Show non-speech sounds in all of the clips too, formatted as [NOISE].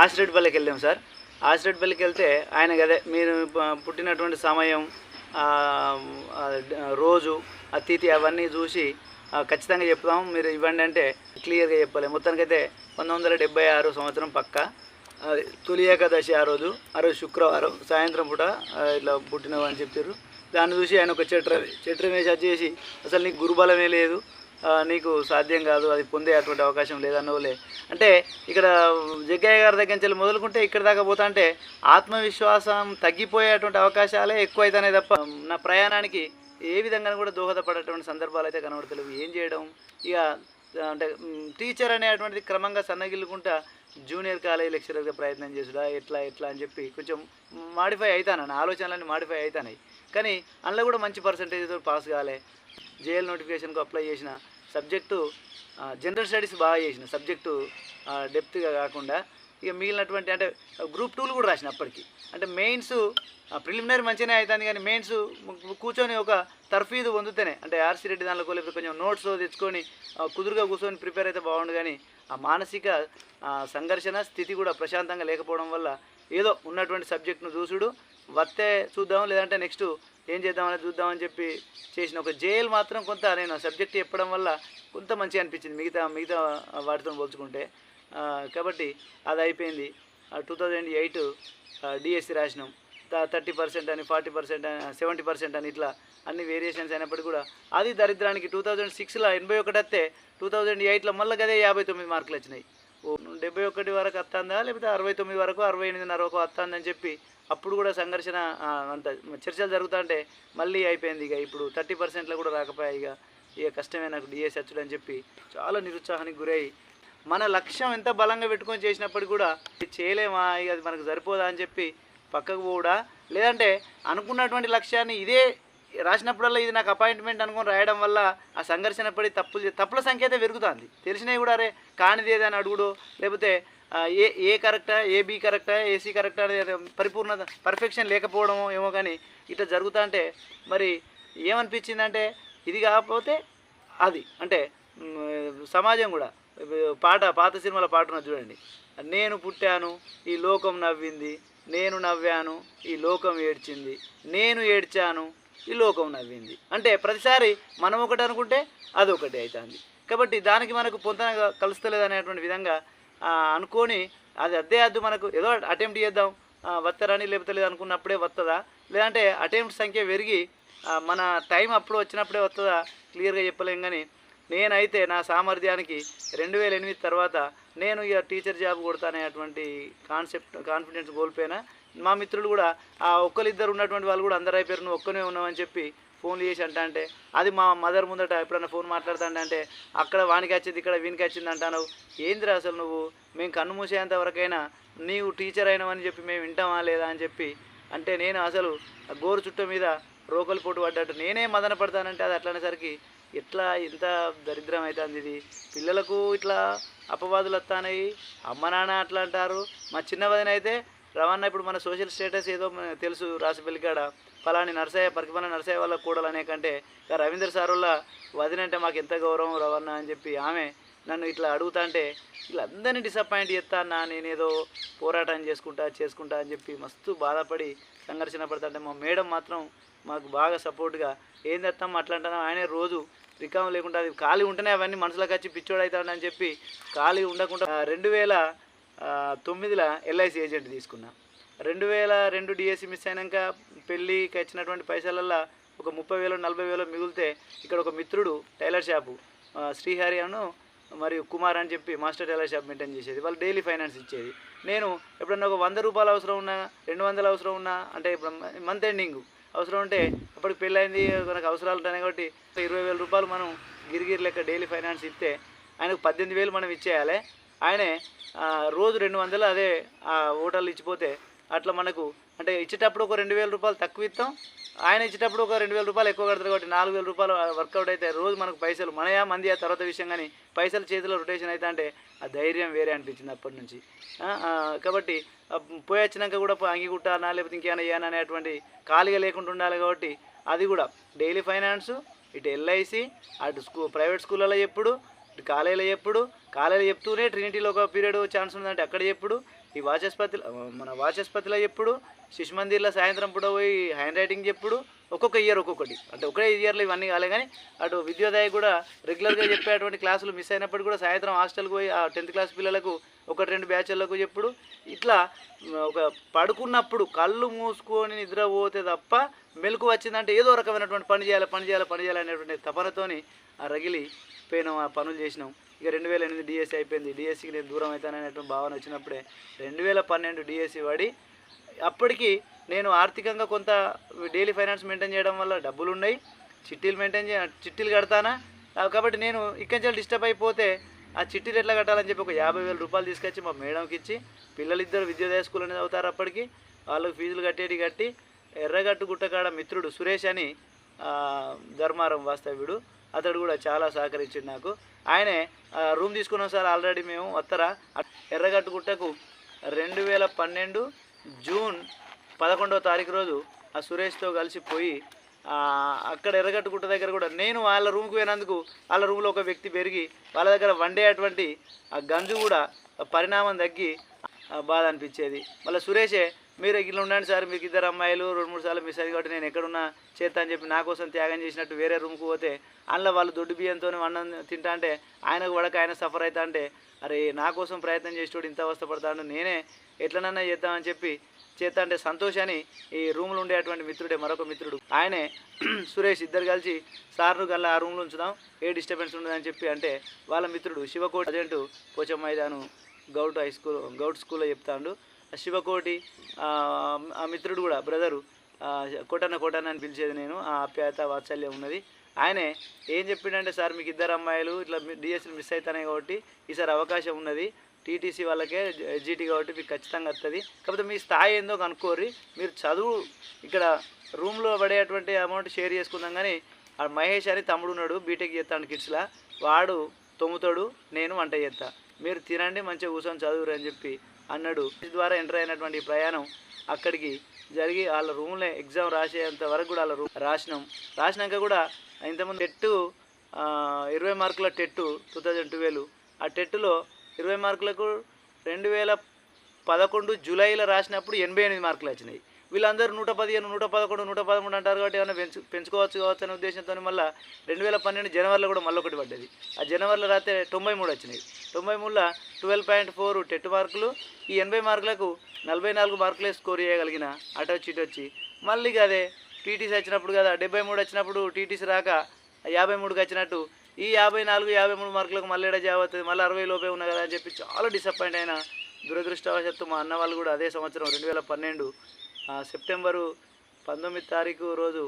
ఆసిరెడ్డిపల్లికి వెళ్ళాం సార్. ఆసిరెడ్డిపల్లికి వెళ్తే ఆయన అదే మీరు పుట్టినటువంటి సమయం రోజు ఆ తీతి అవన్నీ చూసి ఖచ్చితంగా చెప్తాము మీరు ఇవ్వండి అంటే క్లియర్గా చెప్పాలి. మొత్తానికైతే పంతొమ్మిది వందల ఆరు సంవత్సరం పక్క. తొలి ఏకాదశి ఆ రోజు ఆ రోజు శుక్రవారం సాయంత్రం పూట ఇట్లా పుట్టినవని చెప్పారు దాన్ని చూసి ఆయన ఒక చెట్ర చెట్ర మీద అది చేసి అసలు నీకు గురుబలమే లేదు. నీకు సాధ్యం కాదు అది పొందే అటువంటి అవకాశం లేదన్నోలే అంటే ఇక్కడ జగ్గయ్య గారి దగ్గర నుంచి మొదలుకుంటే ఇక్కడ దాకా పోతా అంటే ఆత్మవిశ్వాసం తగ్గిపోయేటువంటి అవకాశాలే ఎక్కువ తప్ప నా ప్రయాణానికి ఏ విధంగా కూడా దోహదపడేటువంటి సందర్భాలు అయితే కనబడతలేవు. ఏం చేయడం? ఇక అంటే టీచర్ అనేటువంటిది క్రమంగా సన్నగిల్లుకుంటా జూనియర్ కాలేజ్ లెక్చరర్గా ప్రయత్నం చేసుడా ఎట్లా ఎట్లా అని చెప్పి కొంచెం మాడిఫై అవుతాను నా ఆలోచనలన్నీ మాడిఫై అవుతాయి కానీ అందులో కూడా మంచి పర్సంటేజ్తో పాస్ కాలే. జేఎల్ నోటిఫికేషన్కు అప్లై చేసిన సబ్జెక్టు జనరల్ స్టడీస్ బాగా చేసిన. సబ్జెక్టు డెప్త్గా కాకుండా ఇక మిగిలినటువంటి అంటే గ్రూప్ టూలు కూడా రాసిన అప్పటికి. అంటే మెయిన్స్ ప్రిలిమినరీ మంచిగానే అవుతుంది కానీ మెయిన్స్ కూర్చొని ఒక తర్ఫీదు పొందుతేనే అంటే ఆర్సీ రెడ్డి దానిలో లేకపోతే కొంచెం నోట్స్ తెచ్చుకొని కుదురుగా కూర్చొని ప్రిపేర్ అయితే బాగుండు కానీ ఆ మానసిక సంఘర్షణ స్థితి కూడా ప్రశాంతంగా లేకపోవడం వల్ల ఏదో ఉన్నటువంటి సబ్జెక్ట్ను చూసుడు. వస్తే చూద్దాం లేదంటే నెక్స్ట్ ఏం చేద్దామని చూద్దామని చెప్పి చేసిన ఒక జైలు మాత్రం కొంత నేను సబ్జెక్ట్ చెప్పడం వల్ల కొంత మంచిగా అనిపించింది. మిగతా మిగతా వాటితో పోల్చుకుంటే. కాబట్టి అది అయిపోయింది. టూ థౌజండ్ ఎయిట్ డిఎస్సి రాసినాం. థర్టీ పర్సెంట్ అని ఫార్టీ పర్సెంట్ అని సెవెంటీ పర్సెంట్ అని ఇట్లా అన్ని వేరియేషన్స్ అయినప్పటికీ కూడా అది దరిద్రానికి టూ థౌజండ్ సిక్స్లో ఎనభై ఒకటి వస్తే టూ థౌజండ్ ఎయిట్లో మళ్ళీ అదే యాభై తొమ్మిది మార్కులు వచ్చినాయి. ఓ డెబ్బై ఒకటి వరకు వస్తుందా లేకపోతే అరవై తొమ్మిది వరకు అరవై ఎనిమిదిన్నర వరకు వస్తుందని చెప్పి అప్పుడు కూడా సంఘర్షణ అంత చర్చలు జరుగుతుంటే మళ్ళీ అయిపోయింది ఇక. ఇప్పుడు థర్టీ పర్సెంట్లో కూడా రాకపోయాయి ఇక. ఇక కష్టమే నాకు డిఎస్ వచ్చుడు అని చెప్పి చాలా నిరుత్సాహానికి గురై మన లక్ష్యం ఎంత బలంగా పెట్టుకొని చేసినప్పటికీ కూడా ఇది చేయలేమా ఇక అది మనకు సరిపోదా అని చెప్పి పక్కకు పోవడా? లేదంటే అనుకున్నటువంటి లక్ష్యాన్ని ఇదే రాసినప్పుడల్లా ఇది నాకు అపాయింట్మెంట్ అనుకొని రాయడం వల్ల ఆ సంఘర్షణ పడి తప్పులు తప్పుల సంఖ్య అయితే పెరుగుతుంది. తెలిసినవి కూడా అరే కానిది ఏదని అడుగుడు లేకపోతే ఏ ఏ కరెక్టా ఏ బి కరెక్టా ఏసీ కరెక్టా అనేది పరిపూర్ణత పర్ఫెక్షన్ లేకపోవడమో ఏమో కానీ ఇట్లా జరుగుతా అంటే మరి ఏమనిపించిందంటే ఇది కాకపోతే అది. అంటే సమాజం కూడా పాట పాత సినిమాల పాటను చూడండి. నేను పుట్టాను ఈ లోకం నవ్వింది. నేను నవ్వాను ఈ లోకం ఏడ్చింది. నేను ఏడ్చాను ఈ లోకం నవ్వింది. అంటే ప్రతిసారి మనం ఒకటి అనుకుంటే అదొకటి అవుతుంది కాబట్టి దానికి మనకు పొంతన కలుస్తలేదు అనేటువంటి విధంగా అనుకొని అది అద్దే అద్దు మనకు ఏదో అటెంప్ట్ చేద్దాం. ఆ, వత్తరని లేకపోతే లేదు అనుకున్నప్పుడే వస్తుందా లేదంటే అటెంప్ట్ సంఖ్య పెరిగి మన టైం అప్పుడు వచ్చినప్పుడే వస్తుందా క్లియర్గా చెప్పలేం కానీ నేనైతే నా సామర్థ్యానికి రెండు వేల ఎనిమిది తర్వాత నేను ఇక టీచర్ జాబ్ కొడతానేటువంటి కాన్సెప్ట్ కాన్ఫిడెన్స్ కోల్పోయినా మా మిత్రులు కూడా ఆ ఒక్కరిద్దరు ఉన్నటువంటి వాళ్ళు కూడా అందరు అయిపోయారు నువ్వు ఒక్కనే ఉన్నావని చెప్పి ఫోన్లు చేసి అంటా అంటే అది మా మదర్ ముందట ఎప్పుడన్నా ఫోన్ మాట్లాడుతాంటే అంటే అక్కడ వానికి వచ్చింది ఇక్కడ వీనికి వచ్చింది అంటాను ఏందిరా అసలు నువ్వు? మేము కన్ను మూసేంత వరకైనా నీవు టీచర్ అయినావని చెప్పి మేము వింటామా లేదా అని చెప్పి అంటే నేను అసలు గోరు చుట్ట మీద రోకలు పోటు పడ్డట్టు నేనే మదన పడతానంటే అది అట్లనేసరికి ఎట్లా ఇంత దరిద్రం అవుతుంది ఇది? పిల్లలకు ఇట్లా అపవాదులు వస్తాయి అమ్మ నాన్న అట్లా అంటారు. మా చిన్న వదిన అయితే రవాణా ఇప్పుడు మన సోషల్ స్టేటస్ ఏదో మనకు తెలుసు రాసిపల్లి కాడ ఫలాని నరసయ్య పరికమల నరసయ్య వాళ్ళ కూడలు అనే కంటే ఇక రవీంద్ర సార్ వల్ల వదినంటే మాకు ఎంత గౌరవం రవణ అని చెప్పి ఆమె నన్ను ఇట్లా అడుగుతా అంటే వీళ్ళందరినీ డిసప్పాయింట్ చేస్తా అన్నా నేనేదో పోరాటం చేసుకుంటా చేసుకుంటా అని చెప్పి మస్తు బాధపడి సంఘర్షణ పడతా మా మేడం మాత్రం మాకు బాగా సపోర్ట్గా ఏం చేస్తాం అట్లా అంటున్నాం ఆయనే రోజు రికామ్ లేకుండా అది ఖాళీ ఉంటేనే అవన్నీ మనసులోకి వచ్చి పిచ్చోడు అవుతాడని చెప్పి ఖాళీ ఉండకుండా రెండు వేల తొమ్మిదిలో ఎల్ఐసి ఏజెంట్ తీసుకున్నా. రెండు వేల రెండు డిఎస్సి మిస్ అయినాక పెళ్ళికి వచ్చినటువంటి పైసలల్లో ఒక ముప్పై వేలు నలభై వేలు మిగిలితే ఇక్కడ ఒక మిత్రుడు టైలర్ షాపు శ్రీహరి అను మరియు కుమార్ అని చెప్పి మాస్టర్ టైలర్ షాప్ మెయింటైన్ చేసేది. వాళ్ళు డైలీ ఫైనాన్స్ ఇచ్చేది. నేను ఎప్పుడన్నా ఒక వంద రూపాయలు అవసరం ఉన్నా రెండు వందలు అవసరం ఉన్నా అంటే ఇప్పుడు మంత్ ఎండింగ్ అవసరం ఉంటే అప్పటికి పెళ్ళైంది మనకు అవసరాలు ఉంటాయి కాబట్టి ఇరవై వేల రూపాయలు మనం గిరిగిరి లెక్క డైలీ ఫైనాన్స్ ఇస్తే ఆయనకు పద్దెనిమిది వేలు మనం ఇచ్చేయాలి. ఆయనే రోజు రెండు వందలు అదే ఆ హోటల్ ఇచ్చిపోతే అట్లా మనకు అంటే ఇచ్చేటప్పుడు ఒక రెండు వేల రూపాయలు తక్కువ ఇస్తాం. ఆయన ఇచ్చేటప్పుడు ఒక రెండు వేల రూపాయలు ఎక్కువ కడతారు కాబట్టి నాలుగు వేల రూపాయలు వర్కౌట్ అయితే రోజు మనకు పైసలు మనయా మంది ఆ తర్వాత విషయం కానీ పైసలు చేతిలో రొటేషన్ అయితే అంటే ఆ ధైర్యం వేరే అనిపించింది అప్పటి నుంచి. కాబట్టి పోయి వచ్చినాక కూడా పో- అంగి లేకపోతే ఇంకేమైనా ఏనా అనేటువంటి ఖాళీగా లేకుండా ఉండాలి కాబట్టి అది కూడా. డైలీ ఫైనాన్స్ ఇటు ఎల్ఐసి అటు స్కూ ప్రైవేట్ స్కూళ్ళలో ఎప్పుడు ఇటు కాలేజీలో ఎప్పుడు కాలేజీలో చెప్తూనే ట్రినిటీలో ఒక పీరియడ్ ఛాన్స్ ఉందంటే అక్కడ చెప్పుడు ఈ వాచస్పతిలో మన వాచస్పతిలో ఎప్పుడు శిశు మందిర్లో సాయంత్రం పూట పోయి హ్యాండ్ రైటింగ్ చెప్పుడు ఒక్కొక్క ఇయర్ ఒక్కొక్కటి. అంటే ఒకే ఇయర్లో ఇవన్నీ కాలే కానీ అటు విద్యోదయ కూడా రెగ్యులర్గా చెప్పేటువంటి క్లాసులు మిస్ అయినప్పుడు కూడా సాయంత్రం హాస్టల్కి పోయి ఆ టెన్త్ క్లాస్ పిల్లలకు ఒకటి రెండు బ్యాచ్లకు చెప్పుడు. ఇట్లా ఒక పడుకున్నప్పుడు కళ్ళు మూసుకొని నిద్ర పోతే తప్ప మెలకు వచ్చిందంటే ఏదో రకమైనటువంటి పని చేయాలి పని చేయాలి పని చేయాలి అనేటువంటి తపనతోని ఆ రగిలి పోయినాం ఆ పనులు చేసినాం. ఇక రెండు వేల ఎనిమిది డిఎస్సి అయిపోయింది. డిఎస్సికి నేను దూరం అవుతాననేటువంటి భావన వచ్చినప్పుడే రెండు వేల పన్నెండు డిఎస్సి వాడి అప్పటికి నేను ఆర్థికంగా కొంత డైలీ ఫైనాన్స్ మెయింటైన్ చేయడం వల్ల డబ్బులు ఉన్నాయి చిట్టీలు మెయింటైన్ చే చిట్టీలు కడతానా? కాబట్టి నేను ఇక్కడి నుంచి డిస్టర్బ్ అయిపోతే ఆ చిట్టీలు ఎట్లా కట్టాలని చెప్పి ఒక యాభై వేల రూపాయలు తీసుకొచ్చి మా మేడంకి ఇచ్చి పిల్లలిద్దరు విద్యోదయ స్కూల్ అనేది అవుతారు అప్పటికి వాళ్ళకి ఫీజులు కట్టేటి కట్టి ఎర్రగట్టు గుట్టకాడ మిత్రుడు సురేష్ అని ధర్మారం వాస్తవ్యుడు. అతడు కూడా చాలా సహకరించింది నాకు. ఆయనే ఆ, రూమ్ తీసుకున్నాం సార్ ఆల్రెడీ మేము వస్తారా ఎర్రగట్టుగుట్టకు రెండు వేల పన్నెండు జూన్ పదకొండవ తారీఖు రోజు ఆ సురేష్తో కలిసి పోయి అక్కడ ఎర్రగట్టుగుట్ట దగ్గర కూడా నేను వాళ్ళ రూమ్కి పోయినందుకు వాళ్ళ రూమ్లో ఒక వ్యక్తి పెరిగి వాళ్ళ దగ్గర వండే అటువంటి ఆ గంజు కూడా పరిణామం తగ్గి బాధ అనిపించేది. మళ్ళీ సురేషే మీరు ఇట్లా ఉండండి సార్ మీకు ఇద్దరు అమ్మాయిలు రెండు మూడు సార్లు మిస్ అయింది కాబట్టి నేను ఎక్కడున్నా చేస్తా అని చెప్పి నా కోసం త్యాగం చేసినట్టు వేరే రూమ్కి పోతే అందులో వాళ్ళు దొడ్డు బియ్యంతో అన్నం తింటా అంటే ఆయనకు పడక ఆయన సఫర్ అవుతా అంటే అరే నా కోసం ప్రయత్నం చేసేటోడు ఇంత అవస్థపడతాడు నేనే ఎట్లనన్నా చేద్దామని చెప్పి చేస్తా అంటే సంతోష్ అని ఈ రూమ్లో ఉండేటువంటి మిత్రుడే మరొక మిత్రుడు. ఆయనే [CLEARS THROAT] సురేష్ ఇద్దరు కలిసి సార్ను కల్లా ఆ రూమ్లో ఉంచుదాం ఏ డిస్టర్బెన్స్ ఉండదని చెప్పి అంటే వాళ్ళ మిత్రుడు శివకోట అజెంటు పోచం మైదాను గౌట్ హై స్కూల్ గౌట్ స్కూల్లో చెప్తాడు. శివకోటి ఆ మిత్రుడు కూడా బ్రదరు కోటన్న కోటన్న అని పిలిచేది నేను ఆ ఆప్యాయత వాత్సల్యం ఉన్నది. ఆయనే ఏం చెప్పిండంటే సార్ మీకు ఇద్దరు అమ్మాయిలు ఇట్లా డిఎస్సీలు మిస్ అవుతున్నాయి కాబట్టి ఈసారి అవకాశం ఉన్నది. టీటీసీ వాళ్ళకే జీటీ కాబట్టి మీకు ఖచ్చితంగా వస్తుంది కాకపోతే మీ స్థాయి ఏందో కనుక్కోర్రి. మీరు చదువు ఇక్కడ రూమ్లో పడేటువంటి అమౌంట్ షేర్ చేసుకుందాం కానీ ఆ మహేష్ అని తమ్ముడు ఉన్నాడు బీటెక్ చేస్తాడు కిడ్స్లా. వాడు తొమ్ముతాడు నేను వంట చేస్తా మీరు తినండి మంచిగా కూర్చొని చదువురు అని చెప్పి అన్నాడు. ఇది ద్వారా ఎంటర్ అయినటువంటి ప్రయాణం అక్కడికి జరిగి వాళ్ళ రూమ్లో ఎగ్జామ్ రాసేంత వరకు కూడా వాళ్ళ రూమ్ రాసినాం. రాసినాక కూడా ఇంతకుముందు టెట్టు ఇరవై మార్కుల టెట్టు టూ థౌజండ్ ట్వెల్వ్. ఆ టెట్టులో ఇరవై మార్కులకు రెండు వేల పదకొండు జూలైలో రాసినప్పుడు ఎనభై ఎనిమిది మార్కులు వచ్చినాయి. వీళ్ళందరూ నూట పదిహేను నూట పదకొండు నూట పదమూడు అంటారు కాబట్టి ఏమైనా పెంచు పెంచుకోవచ్చు కావచ్చు అనే ఉద్దేశంతో మళ్ళీ రెండు వేల పన్నెండు జనవరిలో కూడా మళ్ళీ ఒకటి పడ్డది. ఆ జనవరిలో రాస్తే తొంభై మూడు వచ్చినాయి. తొంభై మూడులో ట్వెల్వ్ పాయింట్ ఫోర్ టెట్ మార్కులు ఈ ఎనభై మార్కులకు నలభై నాలుగు మార్కులే స్కోర్ చేయగలిగిన అటు వచ్చి వచ్చి మళ్ళీ అదే టీటీసీ వచ్చినప్పుడు కదా డెబ్బై మూడు వచ్చినప్పుడు టీటీసీ రాక యాభై మూడుకి వచ్చినట్టు ఈ యాభై నాలుగు యాభై మూడు మార్కులకు మళ్ళీ ఎడ జాబ్ మళ్ళీ అరవై లోపే ఉన్నా కదా అని చెప్పి చాలా డిసప్పాయింట్ అయిన దురదృష్టవశాత్తు మా అన్న వాళ్ళు కూడా అదే సంవత్సరం రెండు వేల పన్నెండు సెప్టెంబరు పంతొమ్మిది తారీఖు రోజు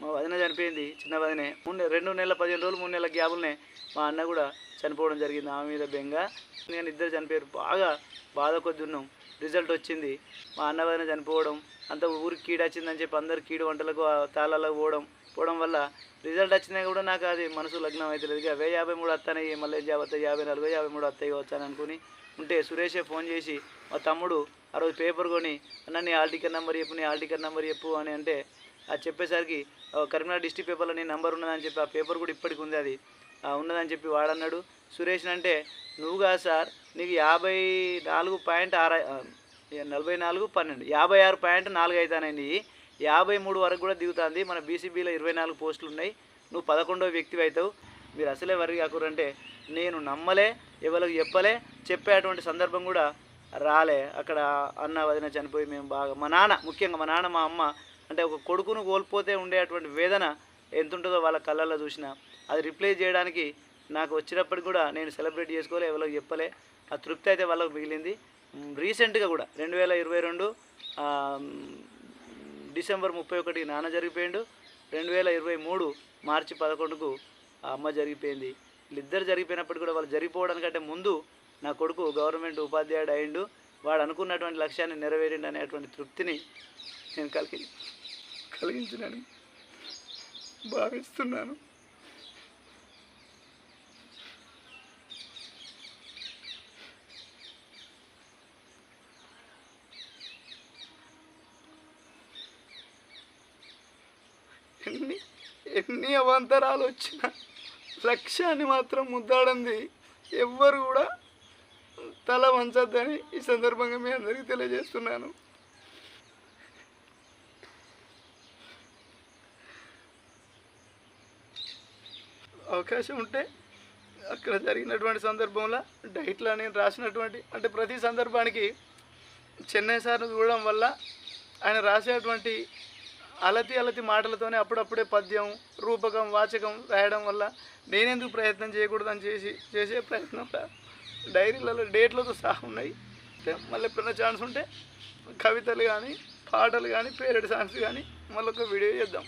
మా వదిన చనిపోయింది చిన్న వదినే. మూడు రెండు నెలల పదిహేను రోజులు మూడు నెలల గ్యాపులనే మా అన్న కూడా చనిపోవడం జరిగింది ఆమె మీద బెంగ. నేను ఇద్దరు చనిపోయారు బాగా బాధ కొద్ది ఉన్నాం రిజల్ట్ వచ్చింది. మా అన్న వదిన చనిపోవడం అంత ఊరికి కీడు వచ్చిందని చెప్పి అందరు కీడు వంటలకు తాళాలకు పోవడం పోవడం వల్ల రిజల్ట్ వచ్చినా కూడా నాకు అది మనసు లగ్నం అవుతలేదు ఇక అవే యాభై మూడు వస్తాయి మళ్ళీ యాభై యాభై నాలుగు యాభై మూడు వస్తాయి వచ్చాను అనుకుని ఉంటే సురేషే ఫోన్ చేసి మా తమ్ముడు ఆ రోజు పేపర్ కొని అన్న నీ హాల్ టికెట్ నెంబర్ చెప్పు నీ హాల్ టికెట్ నెంబర్ చెప్పు అని అంటే అది చెప్పేసరికి కరీంనగర్ డిస్టిక్ పేపర్లో నీ నెంబర్ ఉన్నదని చెప్పి ఆ పేపర్ కూడా ఇప్పటికి ఉంది అది ఉన్నదని చెప్పి వాడన్నాడు. సురేష్ అంటే నువ్వుగా సార్ నీకు యాభై నాలుగు పాయింట్ ఆరు నలభై నాలుగు పన్నెండు యాభై ఆరు పాయింట్ నాలుగు అవుతానండి యాభై మూడు వరకు కూడా దిగుతుంది. మన బీసీబీలో ఇరవై నాలుగు పోస్టులు ఉన్నాయి. నువ్వు పదకొండవ వ్యక్తివి అవుతావు. మీరు అసలే వరకు కాకూరంటే నేను నమ్మలే ఎవరికి చెప్పలే చెప్పేటువంటి సందర్భం కూడా రాలే. అక్కడ అన్న వదిన చనిపోయి మేము బాగా మా నాన్న ముఖ్యంగా మా నాన్న మా అమ్మ అంటే ఒక కొడుకును కోల్పోతే ఉండేటువంటి వేదన ఎంత ఉంటుందో వాళ్ళ కళ్ళల్లో చూసిన. అది రిప్లేస్ చేయడానికి నాకు వచ్చినప్పటికి కూడా నేను సెలబ్రేట్ చేసుకోలే ఎవరికి చెప్పలే. ఆ తృప్తి అయితే వాళ్ళకి మిగిలింది. రీసెంట్గా కూడా రెండు వేల ఇరవై రెండు డిసెంబర్ ముప్పై ఒకటి నాన్న జరిగిపోయిండు. రెండు వేల ఇరవై మూడు మార్చి పదకొండుకు ఆ అమ్మ జరిగిపోయింది. వీళ్ళిద్దరు జరిగిపోయినప్పుడు కూడా వాళ్ళు జరిగిపోవడానికంటే ముందు నా కొడుకు గవర్నమెంట్ ఉపాధ్యాయుడు అయిండు. వాడు అనుకున్నటువంటి లక్ష్యాన్ని నెరవేరిండు అనేటువంటి తృప్తిని నేను కలిగి కలిగించినని భావిస్తున్నాను. ఎన్ని ఎన్ని అవాంతరాలు వచ్చినా లక్ష్యాన్ని మాత్రం ముద్దాడంది ఎవ్వరు కూడా తల వంచద్దని ఈ సందర్భంగా మీ అందరికీ తెలియజేస్తున్నాను. అవకాశం ఉంటే అక్కడ జరిగినటువంటి సందర్భంలో డైట్లో నేను రాసినటువంటి అంటే ప్రతి సందర్భానికి చెన్నై సార్ను చూడడం వల్ల ఆయన రాసేటువంటి అలతి అలతి మాటలతోనే అప్పుడప్పుడే పద్యం రూపకం వాచకం రాయడం వల్ల నేనెందుకు ప్రయత్నం చేయకూడదని చేసి చేసే ప్రయత్నం డైరీలలో డేట్లతో సహా ఉన్నాయి. మళ్ళీ ఎప్పుడైనా ఛాన్స్ ఉంటే కవితలు కానీ పాటలు కానీ పేరెడ్ సాంగ్స్ కానీ మళ్ళీ ఒక వీడియో చేద్దాం.